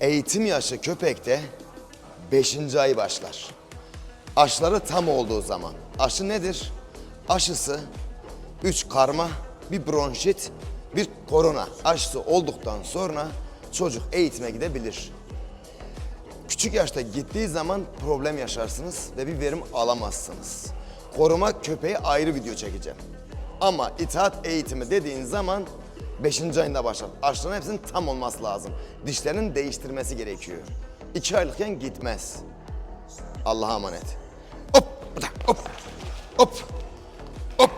Eğitim yaşı köpekte 5. ay başlar. Aşıları tam olduğu zaman. Aşı nedir? Aşısı 3 karma, bir bronşit, bir korona aşısı olduktan sonra çocuk eğitime gidebilir. Küçük yaşta gittiği zaman problem yaşarsınız ve bir verim alamazsınız. Koruma köpeği ayrı video çekeceğim. Ama itaat eğitimi dediğin zaman 5. ayında başlar. Aşıların hepsinin tam olması lazım. Dişlerinin değiştirmesi gerekiyor. 2 aylıkken gitmez. Allah'a emanet. Hop, hop, hop, hop.